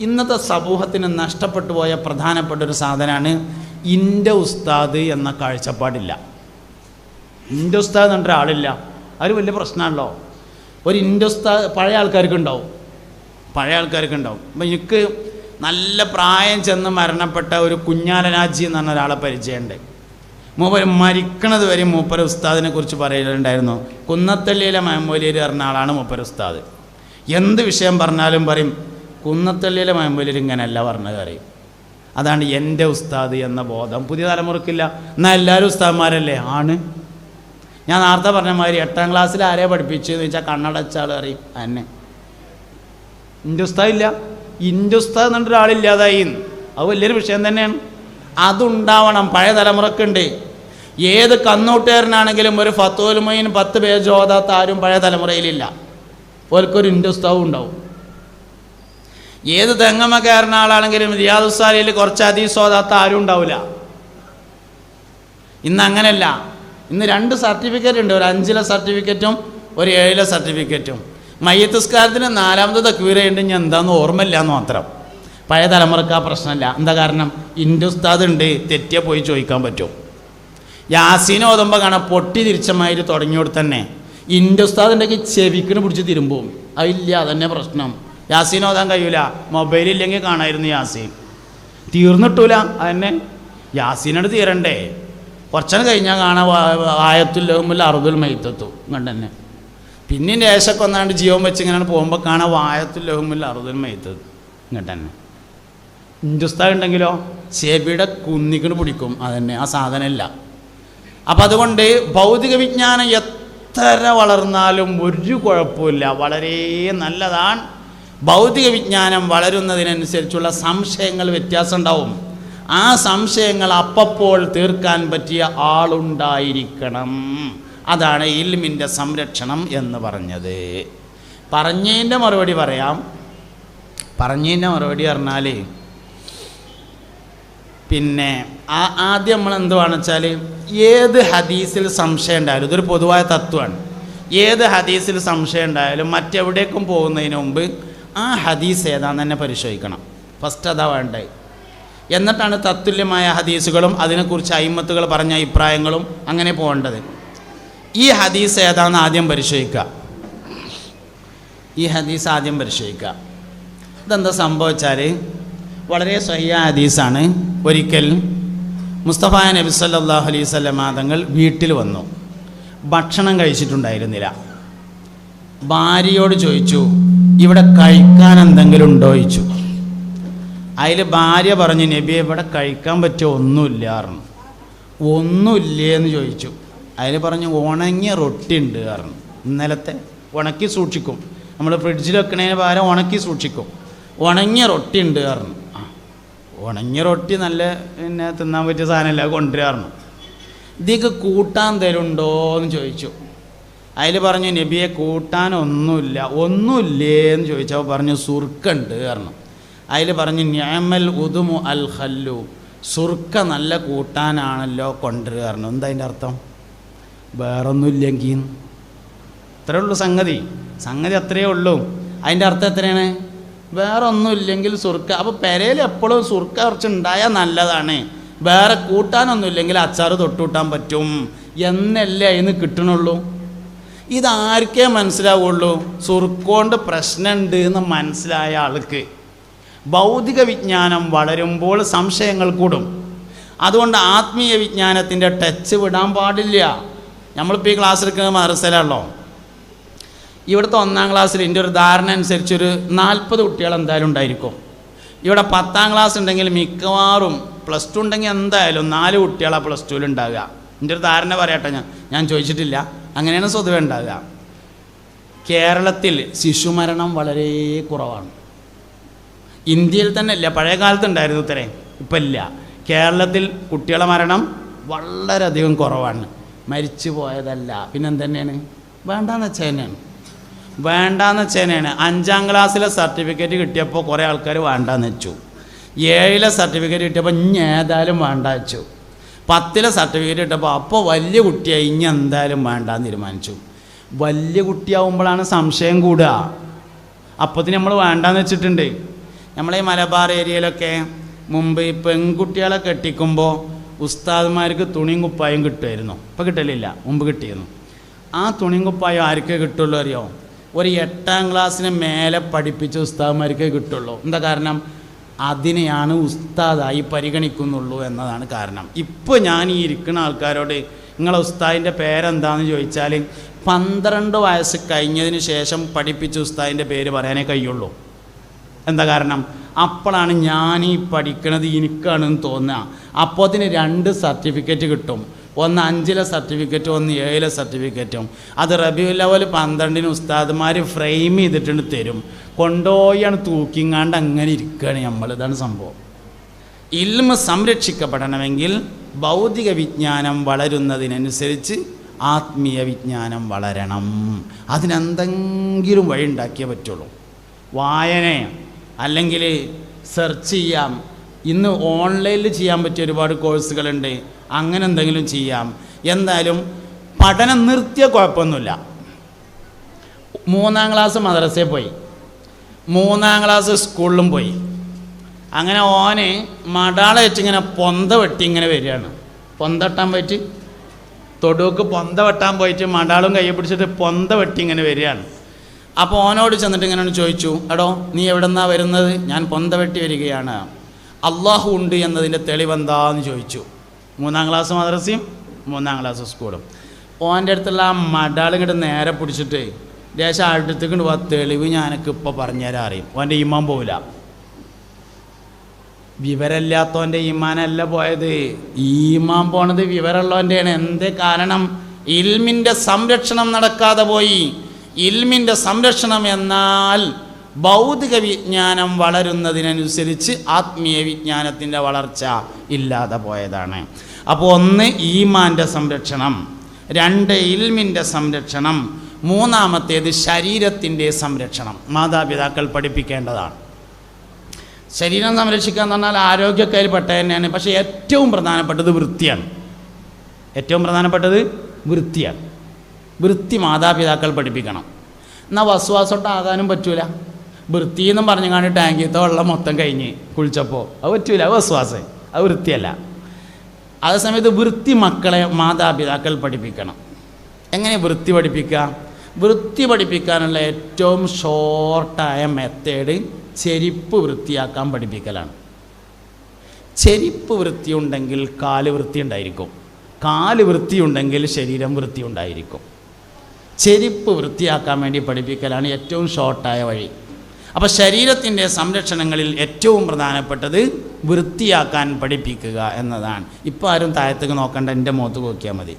ഇന്നത്തെ സമൂഹത്തിന് നഷ്ടപ്പെട്ടു പോയ പ്രധാനപ്പെട്ട ഒരു സാധനമാണ് ഇന്റെ ഉസ്താദ് എന്ന കാഴ്ചപ്പാടില്ല. ഇന്റെ ഉസ്താദ് എന്ന് ഒരാളില്ല. അതൊരു വലിയ പ്രശ്നമാണല്ലോ. ഒരു ഇന്റെ ഉസ്താദ് പഴയ ആൾക്കാർക്ക് ഉണ്ടാവും പഴയ ആൾക്കാർക്ക് ഉണ്ടാവും അപ്പം എനിക്ക് നല്ല പ്രായം ചെന്ന് മരണപ്പെട്ട ഒരു കുഞ്ഞാലനാജി എന്ന് പറഞ്ഞ ഒരാളെ പരിചയമുണ്ട്. മൂപ്പര് മരിക്കണത് വരെ മൂപ്പര ഉസ്താദിനെ കുറിച്ച് പറയലുണ്ടായിരുന്നു. കുന്നത്തള്ളിയിലെ മഹമ്മൂലിയിൽ പറഞ്ഞ ആളാണ് മൂപ്പര ഉസ്താദ്. എന്ത് വിഷയം പറഞ്ഞാലും പറയും കുന്നത്തള്ളിയിലെ മയമ്പൊലിയിൽ ഇങ്ങനെയല്ല പറഞ്ഞത് അറിയും അതാണ് എന്റെ ഉസ്താദ് എന്ന ബോധം. പുതിയ തലമുറക്കില്ല. എന്നാൽ എല്ലാവരും ഉസ്താദ്മാരല്ലേ? ആണ്. ഞാൻ നേരത്തെ പറഞ്ഞ മാതിരി എട്ടാം ക്ലാസ്സിൽ ആരെ പഠിപ്പിച്ചു എന്ന് വെച്ചാൽ കണ്ണടച്ചാൾ അറിയും എന്നെ ഇന്റെ ഉസ്താദ് ഇല്ല. ഇന്റെ ഉസ്താദ് എന്നിട്ട് ഒരാളില്ലാതായി അത് വലിയൊരു വിഷയം തന്നെയാണ്. അതുണ്ടാവണം. പഴയ തലമുറക്കുണ്ട്. ഏത് കന്നൂട്ടുകാരനാണെങ്കിലും ഒരു ഫത്തോലുമൈൻ പത്ത് പേജ് ഓതാത്ത ആരും പഴയ തലമുറയിലില്ല. ഓൽക്കൊരു ഇന്റെ ഉസ്താവും ഉണ്ടാവും. ഏത് തെങ്ങമ്മക്കാരൻ ആളാണെങ്കിലും റിയാദുസാലിയിൽ കുറച്ച് അതീസ് ഓതാത്ത ആരും ഉണ്ടാവില്ല. ഇന്ന് അങ്ങനെയല്ല ഇന്ന് രണ്ട് സർട്ടിഫിക്കറ്റ് ഉണ്ട്. ഒരു അഞ്ചിലെ സർട്ടിഫിക്കറ്റും ഒരു ഏഴിലെ സർട്ടിഫിക്കറ്റും. മയ്യത്തുസ്കാരത്തിന് നാലാമത് തക്വീരയുണ്ട് ഞാൻ എന്താണെന്ന് ഓർമ്മയില്ല എന്ന് മാത്രം. പഴയ തലമുറയ്ക്ക് ആ പ്രശ്നമില്ല. എന്താ കാരണം? ഇൻഡുസ്താദ് ഉണ്ട്. തെറ്റിയ പോയി ചോദിക്കാൻ പറ്റും. യാസീൻ ഓതുമ്പോൾ കാണാം. പൊട്ടി തിരിച്ചമാതിരി തുടങ്ങിയോട് തന്നെ. ഇൻഡുസ്താദ് ഉസ്താദ് ഉണ്ടെങ്കിൽ ചെവിക്കിന് പിടിച്ച് തിരുമ്പും. അതില്ല. അതന്നെ പ്രശ്നം. യാസീൻ ഓതാൻ കഴിയൂല. മൊബൈലില്ലെങ്കിൽ കാണായിരുന്നു യാസീൻ. തീർന്നിട്ടൂല. അതന്നെ. യാസീനോട് തീരണ്ടേ. കുറച്ചനെ കഴിഞ്ഞാൽ കാണാൻ ആയത്തുൽ ലഹുമുൽ അറുതുൽ മൈത്തത്തു. കണ്ടെന്നെ പിന്നെ ദേശമൊക്കെ ഒന്നാണ്ട് ജീവൻ വെച്ച് ഇങ്ങനെ പോകുമ്പോൾ കാണാൻ വായത്തുൽ ലഹുമുൽ അറുതുൽ മൈത്തത് ഇങ്ങോട്ടന്നെ ഹിന്ദുസ്ഥാൻ ഉണ്ടെങ്കിലോ? സേബിയുടെ കുന്നിക്കണ് പിടിക്കും. അതന്നെ. ആ സാധനമില്ല അപ്പം അതുകൊണ്ട് ഭൗതിക വിജ്ഞാനം എത്ര വളർന്നാലും ഒരു കുഴപ്പമില്ല വളരെ നല്ലതാണ്. ഭൗതിക വിജ്ഞാനം വളരുന്നതിനനുസരിച്ചുള്ള സംശയങ്ങൾ വ്യത്യാസം ഉണ്ടാവും ആ സംശയങ്ങൾ അപ്പപ്പോൾ തീർക്കാൻ പറ്റിയ ആളുണ്ടായിരിക്കണം. അതാണ് ഇൽമിന്റെ സംരക്ഷണം എന്ന് പറഞ്ഞത്. പറഞ്ഞതിന്റെ മറുപടി പറയാം. പറഞ്ഞതിന്റെ മറുപടി പറഞ്ഞാൽ പിന്നെ ആ ആദ്യം നമ്മൾ എന്തുവാണെന്ന് വെച്ചാൽ ഏത് ഹദീസിൽ സംശയം ഉണ്ടായാലും ഇതൊരു പൊതുവായ തത്വമാണ്. ഏത് ഹദീസിൽ സംശയം ഉണ്ടായാലും മറ്റെവിടേക്കും പോകുന്നതിന് മുമ്പ് ആ ഹദീസ് ഏതാണെന്ന് തന്നെ പരിശോധിക്കണം. ഫസ്റ്റ് അതാ വേണ്ടത്. എന്നിട്ടാണ് തത്തുല്യമായ ഹദീസുകളും അതിനെക്കുറിച്ച് അയിമത്തുകൾ പറഞ്ഞ അഭിപ്രായങ്ങളും അങ്ങനെ പോകേണ്ടത്. ഈ ഹദീസ് ഏതാണെന്ന് ആദ്യം പരിശോധിക്കുക. ഈ ഹദീസ് ആദ്യം പരിശോധിക്കുക. ഇതെന്താ സംഭവിച്ചാൽ വളരെ സ്വഹ്യ ഹദീസാണ്. ഒരിക്കൽ മുസ്തഫ നബി സല്ലാഹു അലൈഹി വസല്ലമ തങ്ങൾ വീട്ടിൽ വന്നു. ഭക്ഷണം കഴിച്ചിട്ടുണ്ടായിരുന്നില്ല. ഭാര്യയോട് ചോദിച്ചു ഇവിടെ കഴിക്കാൻ എന്തെങ്കിലും ഉണ്ടോ ചോദിച്ചു. അതിൽ ഭാര്യ പറഞ്ഞു നബി ഇവിടെ കഴിക്കാൻ പറ്റിയ ഒന്നുമില്ല പറഞ്ഞു. ഒന്നുമില്ലേ എന്ന് ചോദിച്ചു. അതിൽ പറഞ്ഞു ഉണങ്ങിയ റൊട്ടി ഉണ്ട് പറഞ്ഞു. ഇന്നലത്തെ ഉണക്കി സൂക്ഷിക്കും. നമ്മൾ ഫ്രിഡ്ജിൽ വെക്കണതിന് പകരം ഉണക്കി സൂക്ഷിക്കും. ഉണങ്ങിയ റൊട്ടി ഉണ്ട് പറഞ്ഞു. ഉണങ്ങിയ റൊട്ടി നല്ല പിന്നെ തിന്നാൻ പറ്റിയ സാധനമല്ല കൊണ്ടുവരാറുണ്ട് ഇതിക്ക് കൂട്ടാൻ തരുണ്ടോ എന്ന് ചോദിച്ചു. അതിൽ പറഞ്ഞു നബിയെ കൂട്ടാൻ ഒന്നുമില്ല. ഒന്നുമില്ലേ എന്ന് ചോദിച്ചപ്പോൾ പറഞ്ഞു സുർക്കുണ്ട് കാരണം അതിൽ പറഞ്ഞു ഞാമൽ ഉദുമു അൽ ഹല്ലു സുർക്ക നല്ല കൂട്ടാനാണല്ലോ കൊണ്ടുവരിക കാരണം എന്താ അതിന്റെ അർത്ഥം? വേറൊന്നുമില്ലെങ്കിൽ ഇത്രയേ ഉള്ളൂ സംഗതി. സംഗതി അത്രയേ ഉള്ളൂ. അതിന്റെ അർത്ഥം എത്രയാണ്? വേറെ ഒന്നുമില്ലെങ്കിൽ സുർക്ക. അപ്പോൾ പെരയിൽ എപ്പോഴും സുർക്ക കുറച്ച് ഉണ്ടായാൽ നല്ലതാണ്. വേറെ കൂട്ടാനൊന്നുമില്ലെങ്കിൽ അച്ചാറ് തൊട്ടുകൂട്ടാൻ പറ്റും. എന്നല്ലേ അതിന് കിട്ടണുള്ളൂ? ഇതാർക്കേ മനസ്സിലാവുള്ളൂ? സുർക്കോണ്ട് പ്രശ്നമുണ്ട് എന്ന് മനസ്സിലായ ആൾക്ക്. ഭൗതിക വിജ്ഞാനം വളരുമ്പോൾ സംശയങ്ങൾ കൂടും. അതുകൊണ്ട് ആത്മീയ വിജ്ഞാനത്തിന്റെ ടച്ച് വിടാൻ പാടില്ല. നമ്മളിപ്പോൾ ഈ ക്ലാസ് എടുക്കുന്നത് മദ്രസയിലാണല്ലോ. ഇവിടുത്തെ ഒന്നാം ക്ലാസ്സിൽ എന്റെ ഒരു ധാരണ അനുസരിച്ചൊരു നാൽപ്പത് കുട്ടികൾ എന്തായാലും ഉണ്ടായിരിക്കും. ഇവിടെ പത്താം ക്ലാസ് ഉണ്ടെങ്കിൽ മിക്കവാറും പ്ലസ് ടു ഉണ്ടെങ്കിൽ എന്തായാലും നാല് കുട്ടികളാണ് പ്ലസ് ടുവിൽ ഉണ്ടാകുക എന്റെ ഒരു ധാരണ പറയട്ടെ ഞാൻ. ഞാൻ ചോദിച്ചിട്ടില്ല. അങ്ങനെയാണ് സ്വതവേ ഉണ്ടാകുക കേരളത്തിൽ ശിശുമരണം വളരെ കുറവാണ്. ഇന്ത്യയിൽ തന്നെ ഇല്ല പഴയ കാലത്ത് ഉണ്ടായിരുന്നു ഇത്രേ. ഇപ്പം ഇല്ല കേരളത്തിൽ കുട്ടികളെ മരണം വളരെയധികം കുറവാണ്. മരിച്ചു പോയതല്ല. പിന്നെന്തന്നെയാണ്? വേണ്ടാന്ന് വെച്ചാൽ തന്നെയാണ്. വേണ്ടാന്ന് വെച്ചാൽ തന്നെയാണ്. അഞ്ചാം ക്ലാസ്സിലെ സർട്ടിഫിക്കറ്റ് കിട്ടിയപ്പോൾ കുറേ ആൾക്കാർ വേണ്ടാന്ന് വെച്ചു. ഏഴിലെ സർട്ടിഫിക്കറ്റ് കിട്ടിയപ്പോൾ ഇനി ഏതായാലും വേണ്ട വെച്ചു. പത്തിലെ സർട്ടിഫിക്കറ്റ് കിട്ടപ്പോൾ അപ്പോൾ വലിയ കുട്ടിയായി ഇനി എന്തായാലും വേണ്ടാന്ന് തീരുമാനിച്ചു. വലിയ കുട്ടിയാവുമ്പോഴാണ് സംശയം കൂടുക. അപ്പത്തിന് നമ്മൾ വേണ്ടാന്ന് വെച്ചിട്ടുണ്ട്. നമ്മളെ മലബാർ ഏരിയയിലൊക്കെ മുമ്പ് ഈ പെൺകുട്ടികളെ കെട്ടിക്കുമ്പോൾ ഉസ്താദ്മാർക്ക് തുണിയും കുപ്പായും കിട്ടുമായിരുന്നു. ഇപ്പം കിട്ടലില്ല മുമ്പ് കിട്ടിയിരുന്നു. ആ തുണിയും കുപ്പായം ആർക്കേ കിട്ടുള്ളൂ അറിയോ? ഒരു എട്ടാം ക്ലാസ്സിന് മേലെ പഠിപ്പിച്ച ഉസ്താദ്മാർക്കേ കിട്ടുള്ളൂ. എന്താ കാരണം? അതിനെയാണ് ഉസ്താദായി പരിഗണിക്കുന്നുള്ളൂ എന്നതാണ് കാരണം. ഇപ്പോൾ ഞാൻ ഈ ഇരിക്കുന്ന ആൾക്കാരോട് നിങ്ങളെ ഉസ്താദിന്റെ പേരെന്താന്ന് ചോദിച്ചാൽ പന്ത്രണ്ട് വയസ്സ് കഴിഞ്ഞതിന് ശേഷം പഠിപ്പിച്ച ഉസ്താദിന്റെ പേര് പറയാനേ കഴിയുള്ളൂ. എന്താ കാരണം? അപ്പോഴാണ് ഞാൻ ഈ പഠിക്കണത് എനിക്കാണെന്ന് തോന്നുക. അപ്പോൾ അതിന് രണ്ട് സർട്ടിഫിക്കറ്റ് കിട്ടും. ഒന്ന് അഞ്ചിലെ സർട്ടിഫിക്കറ്റും ഒന്ന് ഏഴിലെ സർട്ടിഫിക്കറ്റും അത് റബിയു ലെവൽ പന്ത്രണ്ടിന് ഉസ്താദ്മാർ ഫ്രെയിം ചെയ്തിട്ടുണ്ട് തരും. കൊണ്ടുപോയാണ് തൂക്കിങ്ങാണ്ട് അങ്ങനെ ഇരിക്കുകയാണ് നമ്മൾ ഇതാണ് സംഭവം. ഇൽമ സംരക്ഷിക്കപ്പെടണമെങ്കിൽ ഭൗതിക വിജ്ഞാനം വളരുന്നതിനനുസരിച്ച് ആത്മീയ വിജ്ഞാനം വളരണം. അതിനെന്തെങ്കിലും വഴി ഉണ്ടാക്കിയേ പറ്റുള്ളൂ. വായന അല്ലെങ്കിൽ സെർച്ച് ചെയ്യാം. ഇന്ന് ഓൺലൈനിൽ ചെയ്യാൻ പറ്റിയ ഒരുപാട് കോഴ്സുകളുണ്ട് അങ്ങനെ എന്തെങ്കിലും ചെയ്യാം. എന്തായാലും പഠനം നിർത്തിയ കുഴപ്പമൊന്നുമില്ല. മൂന്നാം ക്ലാസ് മദ്രസയിൽ പോയി. മൂന്നാം ക്ലാസ് സ്കൂളിലും പോയി. അങ്ങനെ ഓനെ മടാള ഇങ്ങനെ പൊന്ത വെട്ടി ഇങ്ങനെ വരികയാണ്. പൊന്ത വെട്ടാൻ തൊടുക്ക് പൊന്ത വെട്ടാൻ പോയിട്ട് മടാളും കൈ പിടിച്ചിട്ട് പൊന്ത വെട്ടി ഇങ്ങനെ വരികയാണ്. അപ്പോൾ ഓനോട് ചെന്നിട്ട് ഇങ്ങനെ ചോദിച്ചു എടോ നീ എവിടെന്നാ വരുന്നത്? ഞാൻ പൊന്ത വെട്ടി വരികയാണ്. അള്ളാഹു ഉണ്ട് എന്നതിന്റെ തെളിവെന്താന്ന് ചോദിച്ചു. മൂന്നാം ക്ലാസ് മദ്രസയും മൂന്നാം ക്ലാസ് സ്കൂളും. ഓന്റെ അടുത്തുള്ള ആ മടാൾ ഇങ്ങോട്ട് നേരെ പിടിച്ചിട്ട് ദേശം അടുത്തേക്ക് പോവാ തെളിവ് ഞാനൊക്കെ ഇപ്പോൾ പറഞ്ഞുതരാൻ അറിയും. ഓന്റെ ഇമ്മാൻ പോവില്ല. വിവരമില്ലാത്തവന്റെ ഈമാനല്ല പോയത്. ഈമാൻ പോണത് വിവരമുള്ളവന്റെയാണ് എന്ത് കാരണം? ഇൽമിന്റെ സംരക്ഷണം നടക്കാതെ പോയി. ഇൽമിന്റെ സംരക്ഷണം എന്നാൽ ഭൗതിക വിജ്ഞാനം വളരുന്നതിനനുസരിച്ച് ആത്മീയ വിജ്ഞാനത്തിന്റെ വളർച്ച ഇല്ലാതെ പോയതാണ്. അപ്പോൾ ഒന്ന് ഈമാന്റെ സംരക്ഷണം രണ്ട് ഇൽമിന്റെ സംരക്ഷണം മൂന്നാമത്തേത് ശരീരത്തിന്റെ സംരക്ഷണം. മാതാപിതാക്കൾ പഠിപ്പിക്കേണ്ടതാണ്. ശരീരം സംരക്ഷിക്കുക എന്ന് പറഞ്ഞാൽ ആരോഗ്യക്കാരിൽ പെട്ട തന്നെയാണ് പക്ഷേ ഏറ്റവും പ്രധാനപ്പെട്ടത് വൃത്തിയാണ്. ഏറ്റവും പ്രധാനപ്പെട്ടത് വൃത്തിയാണ്. വൃത്തി മാതാപിതാക്കൾ പഠിപ്പിക്കണം. എന്നാൽ വസ്വാസോട്ടാകാനും പറ്റൂല. വൃത്തി എന്നും പറഞ്ഞു കാണി ടാങ്കിത്തെ വെള്ളം മൊത്തം കഴിഞ്ഞ് കുളിച്ചപ്പോൾ അത് പറ്റൂല അത് വസ്വാസം അത് വൃത്തിയല്ല. അതേസമയത്ത് വൃത്തി മക്കളെ മാതാപിതാക്കൾ പഠിപ്പിക്കണം. എങ്ങനെ വൃത്തി പഠിപ്പിക്കുക? വൃത്തി പഠിപ്പിക്കാനുള്ള ഏറ്റവും ഷോർട്ടായ മെത്തേഡ് ചെരിപ്പ് വൃത്തിയാക്കാൻ പഠിപ്പിക്കലാണ്. ചെരിപ്പ് വൃത്തിയുണ്ടെങ്കിൽ കാൽ വൃത്തി ഉണ്ടായിരിക്കും കാൽ വൃത്തിയുണ്ടെങ്കിൽ ശരീരം വൃത്തി ഉണ്ടായിരിക്കും ചെരിപ്പ് വൃത്തിയാക്കാൻ വേണ്ടി പഠിപ്പിക്കലാണ് ഏറ്റവും ഷോർട്ടായ വഴി. അപ്പോൾ ശരീരത്തിന്റെ സംരക്ഷണങ്ങളിൽ ഏറ്റവും പ്രധാനപ്പെട്ടത് വൃത്തിയാക്കാൻ പഠിപ്പിക്കുക എന്നതാണ്. ഇപ്പോൾ ആരും താഴത്തേക്ക് നോക്കണ്ട എന്റെ മുഖത്ത് നോക്കിയാൽ മതി.